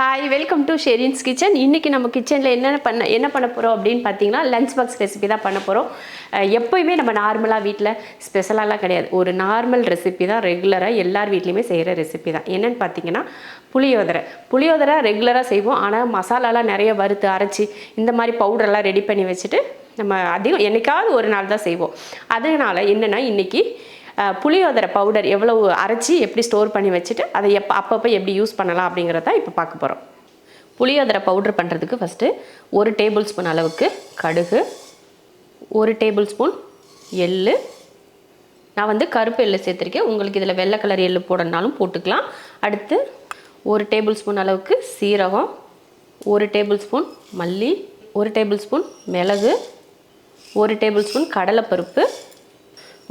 Hi welcome to Sherin's kitchen இன்றைக்கி நம்ம கிச்சனில் என்னென்ன பண்ண என்ன பண்ண போகிறோம் அப்படின்னு பார்த்தீங்கன்னா லஞ்ச் பாக்ஸ் ரெசிபி தான் பண்ண போகிறோம் எப்போயுமே நம்ம நார்மலாக வீட்டில் ஸ்பெஷலாலாம் கிடையாது. ஒரு நார்மல் ரெசிபி தான் ரெகுலராக எல்லார் வீட்லேயுமே செய்கிற ரெசிபி தான். என்னென்னு பார்த்தீங்கன்னா புளியோதரை. புளியோதரை ரெகுலராக செய்வோம். ஆனால் மசாலாலாம் நிறைய வறுத்து அரைச்சி இந்த மாதிரி பவுடரெல்லாம் ரெடி பண்ணி வச்சுட்டு நம்ம அதிகம் என்றைக்காவது ஒரு நாள் தான் செய்வோம். அதனால் என்னென்னா இன்றைக்கி புளியோதரை பவுடர் எவ்வளவு அரைச்சி எப்படி ஸ்டோர் பண்ணி வச்சுட்டு அதை எப்போ அப்பப்போ எப்படி யூஸ் பண்ணலாம் அப்படிங்கிறத இப்போ பார்க்க போகிறோம் புளியோதரை பவுடர் பண்ணுறதுக்கு ஃபஸ்ட்டு ஒரு டேபிள் ஸ்பூன் அளவுக்கு கடுகு ஒரு டேபிள் ஸ்பூன் எள்ளு. நான் வந்து கருப்பு எள்ளு சேர்த்துருக்கேன். உங்களுக்கு இதில் வெள்ளை கலர் எள்ளு போடணுனாலும் போட்டுக்கலாம். அடுத்து ஒரு டேபிள் ஸ்பூன் அளவுக்கு சீரகம் ஒரு டேபிள் ஸ்பூன் மல்லி ஒரு டேபிள் ஸ்பூன் மிளகு ஒரு டேபிள் ஸ்பூன் கடலைப்பருப்பு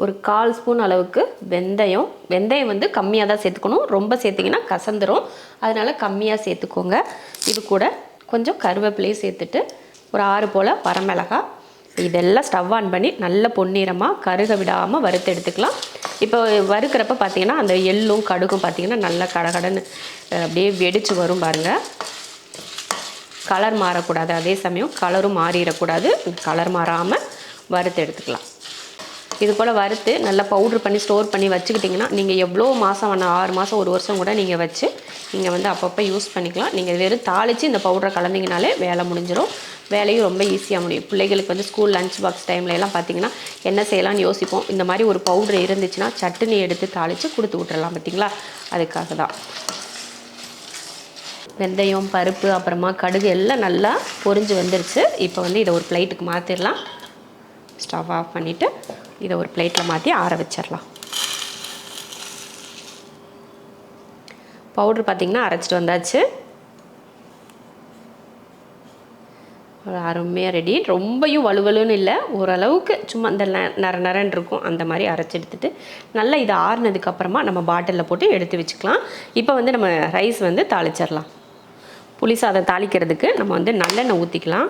ஒரு கால் ஸ்பூன் அளவுக்கு வெந்தயம். வெந்தயம் வந்து கம்மியாக தான் சேர்த்துக்கணும். ரொம்ப சேர்த்திங்கன்னா கசந்துரும். அதனால் கம்மியாக சேர்த்துக்கோங்க. இது கூட கொஞ்சம் கருவேப்பிலையும் சேர்த்துட்டு ஒரு ஆறு போல் வரமிளகா. இதெல்லாம் ஸ்டவ் ஆன் பண்ணி நல்ல பொன்னிறமாக கருக விடாமல் வறுத்து எடுத்துக்கலாம். இப்போ வறுக்கிறப்ப பார்த்தீங்கன்னா அந்த எள்ளும் கடுகும் பார்த்திங்கன்னா நல்லா கடகடன்னு அப்படியே வெடித்து வரும் பாருங்கள் கலர் மாறக்கூடாது. அதே சமயம் கலரும் மாறிடக்கூடாது. கலர் மாறாமல் வறுத்து எடுத்துக்கலாம். இது போல் வறுத்து நல்லா பவுட்ரு பண்ணி ஸ்டோர் பண்ணி வச்சுக்கிட்டிங்கன்னா நீங்கள் எவ்வளோ மாதம் வேணால் ஆறு மாதம் ஒரு வருஷம் கூட நீங்கள் வச்சு நீங்கள் வந்து அப்பப்போ யூஸ் பண்ணிக்கலாம். நீங்கள் வெறும் தாளித்து இந்த பவுடரை கலந்திங்கனாலே வேலை முடிஞ்சிடும் வேலையும் ரொம்ப ஈஸியாக முடியும். பிள்ளைகளுக்கு வந்து ஸ்கூல் லஞ்ச் பாக்ஸ் டைமில் எல்லாம் பார்த்தீங்கன்னா என்ன செய்யலாம்னு யோசிப்போம். இந்த மாதிரி ஒரு பவுடர் இருந்துச்சுன்னா சட்டுனி எடுத்து தாளித்து கொடுத்து விட்டுறலாம் பார்த்தீங்களா அதுக்காக தான். வெந்தயம் பருப்பு அப்புறமா கடுகு எல்லாம் நல்லா பொறிஞ்சு வந்துருச்சு. இப்போ வந்து இதை ஒரு பிளேட்டுக்கு மாற்றிடலாம் ஸ்டவ் ஆஃப் பண்ணிவிட்டு இதை ஒரு பிளேட்டில் மாற்றி ஆற வச்சிடலாம். பவுட்ரு பார்த்திங்கன்னா அரைச்சிட்டு வந்தாச்சு. ஒரு அருமையாக ரெடி. ரொம்பையும் வலுவலுன்னு இல்லை ஓரளவுக்கு சும்மா அந்த ந- நர நரன்னு இருக்கும். அந்த மாதிரி அரைச்சி எடுத்துட்டு நல்லா இது ஆறுனதுக்கப்புறமா நம்ம பாட்டிலில் போட்டு எடுத்து வச்சுக்கலாம். இப்போ வந்து நம்ம ரைஸ் வந்து தாளிச்சிடலாம். புளி சாதம் தாளிக்கிறதுக்கு நம்ம வந்து நல்லெண்ணெய் ஊற்றிக்கலாம்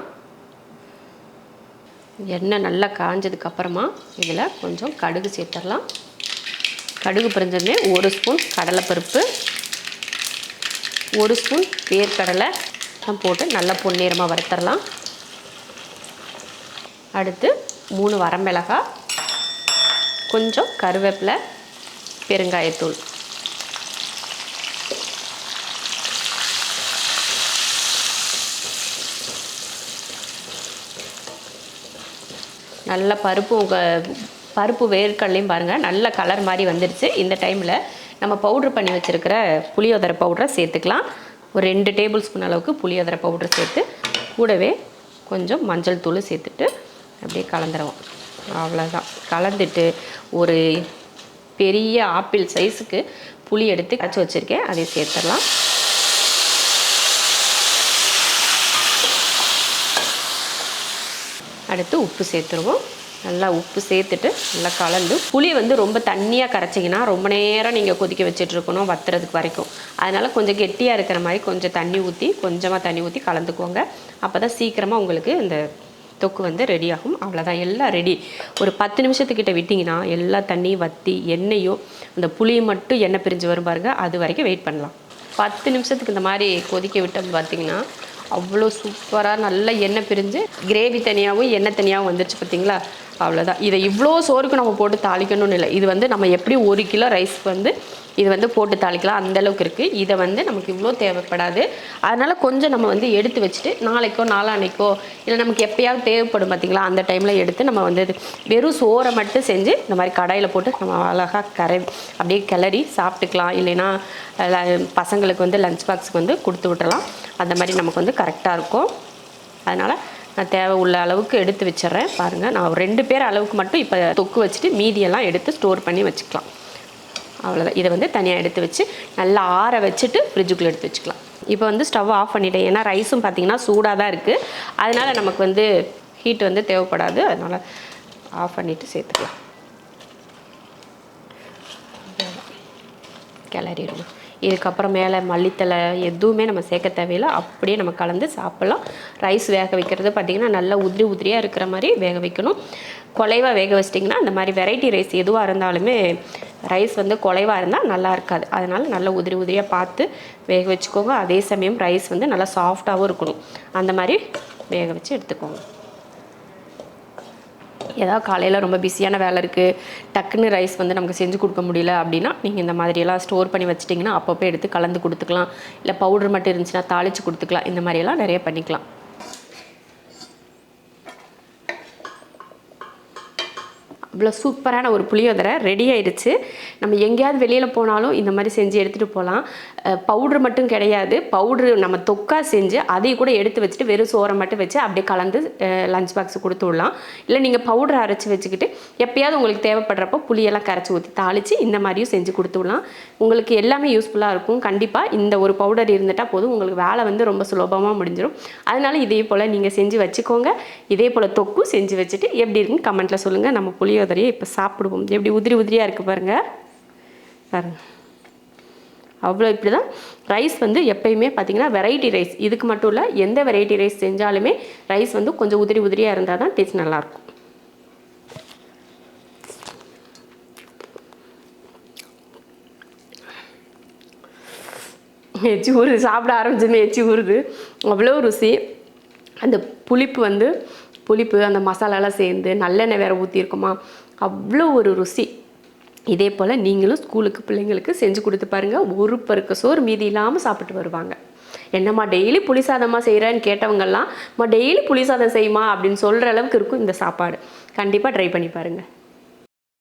எண்ணெய் நல்லா காஞ்சதுக்கு அப்புறமா இதில் கொஞ்சம் கடுகு சேர்த்துடலாம். கடுகு பிரிஞ்சதுமே ஒரு ஸ்பூன் கடலைப்பருப்பு ஒரு ஸ்பூன் வேர்க்கடலை போட்டு நல்லா பொன்னீரமாக வறுத்தரலாம். அடுத்து மூணு வரமிளகாய் கொஞ்சம் கருவேப்பிலை பெருங்காயத்தூள். நல்லா பருப்பு உங்கள் பருப்பு வேர்க்கடலையும் பாருங்கள் நல்ல கலர் மாதிரி வந்துடுச்சு இந்த டைமில் நம்ம பவுட்ரு பண்ணி வச்சுருக்கிற புளியோதரை பவுடரை சேர்த்துக்கலாம். ஒரு ரெண்டு டேபிள் ஸ்பூன் அளவுக்கு புளியோதரை பவுடர் சேர்த்து கூடவே கொஞ்சம் மஞ்சள் தூள் சேர்த்துட்டு அப்படியே கலந்துருவோம். அவ்வளோதான் கலந்துட்டு ஒரு பெரிய ஆப்பிள் சைஸுக்கு புளி எடுத்து கரைச்சி வச்சுருக்கேன். அதை சேர்த்துடலாம். அடுத்து உப்பு சேர்த்துருவோம். நல்லா உப்பு சேர்த்துட்டு நல்லா கலந்து புளி வந்து ரொம்ப தண்ணியாக கரைச்சிங்கன்னா ரொம்ப நேரம் நீங்கள் கொதிக்க வச்சுட்ருக்கணும் வத்துறதுக்கு வரைக்கும். அதனால் கொஞ்சம் கெட்டியாக இருக்கிற மாதிரி கொஞ்சம் தண்ணி ஊற்றி கொஞ்சமாக தண்ணி ஊற்றி கலந்துக்கோங்க. அப்போ தான் சீக்கிரமாக உங்களுக்கு இந்த தொக்கு வந்து ரெடி ஆகும் அவ்வளோதான் எல்லாம் ரெடி ஒரு பத்து நிமிஷத்துக்கிட்ட விட்டிங்கன்னா எல்லா தண்ணியும் வற்றி எண்ணெயும் அந்த புளியை மட்டும் எண்ணெய் பிரிஞ்சு வரும் பாருங்க. அது வரைக்கும் வெயிட் பண்ணலாம். பத்து நிமிஷத்துக்கு இந்த மாதிரி கொதிக்க விட்டோம் பார்த்தீங்கன்னா அவ்வளோ சூப்பராக நல்ல எண்ணெய் பிரிஞ்சு கிரேவி தனியாகவும் எண்ணெய் தனியாகவும் வந்துருச்சு பார்த்தீங்களா? அவ்வளோதான் இதை இவ்வளோ சோறுக்கு நம்ம போட்டு தாளிக்கணும்னு இல்லை. இது வந்து நம்ம எப்படி ஒரு கிலோ ரைஸ்க்கு வந்து இது வந்து போட்டு தாளிக்கலாம். அந்த அளவுக்கு இருக்குது இதை வந்து நமக்கு இவ்வளோ தேவைப்படாது. அதனால் கொஞ்சம் நம்ம வந்து எடுத்து வச்சுட்டு நாளைக்கோ நாளான்னைக்கோ இல்லை நமக்கு எப்பயாவது தேவைப்படும் பார்த்தீங்களா அந்த டைமில் எடுத்து நம்ம வந்து இது வெறும் சோறை மட்டும் செஞ்சு இந்த மாதிரி கடாயில் போட்டு நம்ம அழகாக கரை அப்படியே கிளறி சாப்பிட்டுக்கலாம். இல்லைன்னா பசங்களுக்கு வந்து லஞ்ச் பாக்ஸுக்கு வந்து கொடுத்து விட்டுறலாம். அந்த மாதிரி நமக்கு வந்து கரெக்டாக இருக்கும். அதனால் நான் தேவை உள்ள அளவுக்கு எடுத்து வச்சிடுறேன். பாருங்கள் நான் ஒரு ரெண்டு பேர் அளவுக்கு மட்டும் இப்போ தொக்கு வச்சுட்டு மீதியெல்லாம் எடுத்து ஸ்டோர் பண்ணி வச்சுக்கலாம். அவ்வளோதான் இதை வந்து தனியாக எடுத்து வச்சு நல்லா ஆற வச்சுட்டு ஃப்ரிட்ஜுக்குள்ளே எடுத்து வச்சுக்கலாம். இப்போ வந்து ஸ்டவ் ஆஃப் பண்ணிட்டேன். ஏன்னா ரைஸும் பார்த்தீங்கன்னா சூடாக தான் இருக்குது அதனால் நமக்கு வந்து ஹீட் வந்து தேவைப்படாது. அதனால் ஆஃப் பண்ணிவிட்டு சேர்த்துக்கலாம். கிளறிடுவோம் இதுக்கப்புறம் மேலே மல்லித்தலை எதுவுமே நம்ம சேர்க்க தேவையில்லை. அப்படியே நம்ம கலந்து சாப்பிட்லாம். ரைஸ் வேக வைக்கிறது பார்த்திங்கன்னா நல்லா உதிரி உதிரியாக இருக்கிற மாதிரி வேக வைக்கணும். குலைவாக வேக வச்சிட்டிங்கன்னா அந்த மாதிரி வெரைட்டி ரைஸ் எதுவாக இருந்தாலுமே ரைஸ் வந்து குலைவாக இருந்தால் நல்லா இருக்காது. அதனால் நல்லா உதிரி உதிரியாக பார்த்து வேக வச்சுக்கோங்க. அதே சமயம் ரைஸ் வந்து நல்லா சாஃப்டாகவும் இருக்கணும். அந்த மாதிரி வேக வச்சு எடுத்துக்கோங்க. ஏதாவது காலையில் ரொம்ப பிஸியான வேலை இருக்குது டக்குன்னு ரைஸ் வந்து நமக்கு செஞ்சு கொடுக்க முடியல அப்படின்னா நீங்கள் இந்த மாதிரியெல்லாம் ஸ்டோர் பண்ணி வச்சிட்டிங்கன்னா அப்பப்போ எடுத்து கலந்து கொடுத்துக்கலாம். இல்லை பவுடர் மட்டும் இருந்துச்சுன்னா தாளித்து கொடுத்துக்கலாம். இந்த மாதிரியெல்லாம் நிறைய பண்ணிக்கலாம். அவ்வளோ சூப்பரான ஒரு புளியோதரை ரெடி ஆயிடுச்சு. நம்ம எங்கேயாவது வெளியில் போனாலும் இந்த மாதிரி செஞ்சு எடுத்துகிட்டு போகலாம் பவுட்ரு மட்டும் கிடையாது. பவுட்ரு நம்ம தொக்கா செஞ்சு அதையும் கூட எடுத்து வச்சுட்டு வெறும் சோறை மட்டும் வச்சு அப்படியே கலந்து லஞ்ச் பாக்ஸ் கொடுத்து விடலாம். இல்லை நீங்கள் பவுடர் அரைச்சி வச்சுக்கிட்டு எப்பயாவது உங்களுக்கு தேவைப்படுறப்போ புளியெல்லாம் கரைச்சி ஊற்றி தாளித்து இந்த மாதிரியும் செஞ்சு கொடுத்து விடலாம். உங்களுக்கு எல்லாமே யூஸ்ஃபுல்லாக இருக்கும். கண்டிப்பாக இந்த ஒரு பவுடர் இருந்துட்டால் போதும். உங்களுக்கு வேலை வந்து ரொம்ப சுலபமாக முடிஞ்சிடும் அதனால இதே போல் நீங்கள் செஞ்சு வச்சுக்கோங்க. இதே போல் தொக்கும் செஞ்சு வச்சுட்டு எப்படி இருக்குன்னு கமெண்ட்டில் சொல்லுங்கள் நம்ம புளியோதரையை இப்போ சாப்பிடுவோம். எப்படி உதிரி உதிரியாக இருக்குது பாருங்கள் பாருங்க. அவ்வளோ இப்படி தான் ரைஸ் வந்து எப்பயுமே பார்த்தீங்கன்னா வெரைட்டி ரைஸ் இதுக்கு மட்டும் இல்லை எந்த வெரைட்டி ரைஸ் செஞ்சாலுமே ரைஸ் வந்து கொஞ்சம் உதிரி உதிரியாக இருந்தால் தான் டேஸ்ட் நல்லாயிருக்கும் எச்சி ஊறுது சாப்பிட ஆரம்பிச்சோமே எச்சி ஊறுது. அவ்வளோ ருசி. அந்த புளிப்பு வந்து புளிப்பு அந்த மசாலாலாம் சேர்ந்து நல்லெண்ணெய் வேற ஊற்றிருக்குமா அவ்வளோ ஒரு ருசி. இதே போல் நீங்களும் ஸ்கூலுக்கு பிள்ளைங்களுக்கு செஞ்சு கொடுத்து பாருங்கள் ஒரு பருக்க சோறு மீதி இல்லாமல் சாப்பிட்டு வருவாங்க. என்னம்மா டெய்லி புளி சாதமாக செய்கிறேன்னு கேட்டவங்கெல்லாம் டெய்லி புளி சாதம் செய்யுமா? அப்படின்னு சொல்கிற அளவுக்கு இருக்கும் இந்த சாப்பாடு. கண்டிப்பாக ட்ரை பண்ணி பாருங்கள்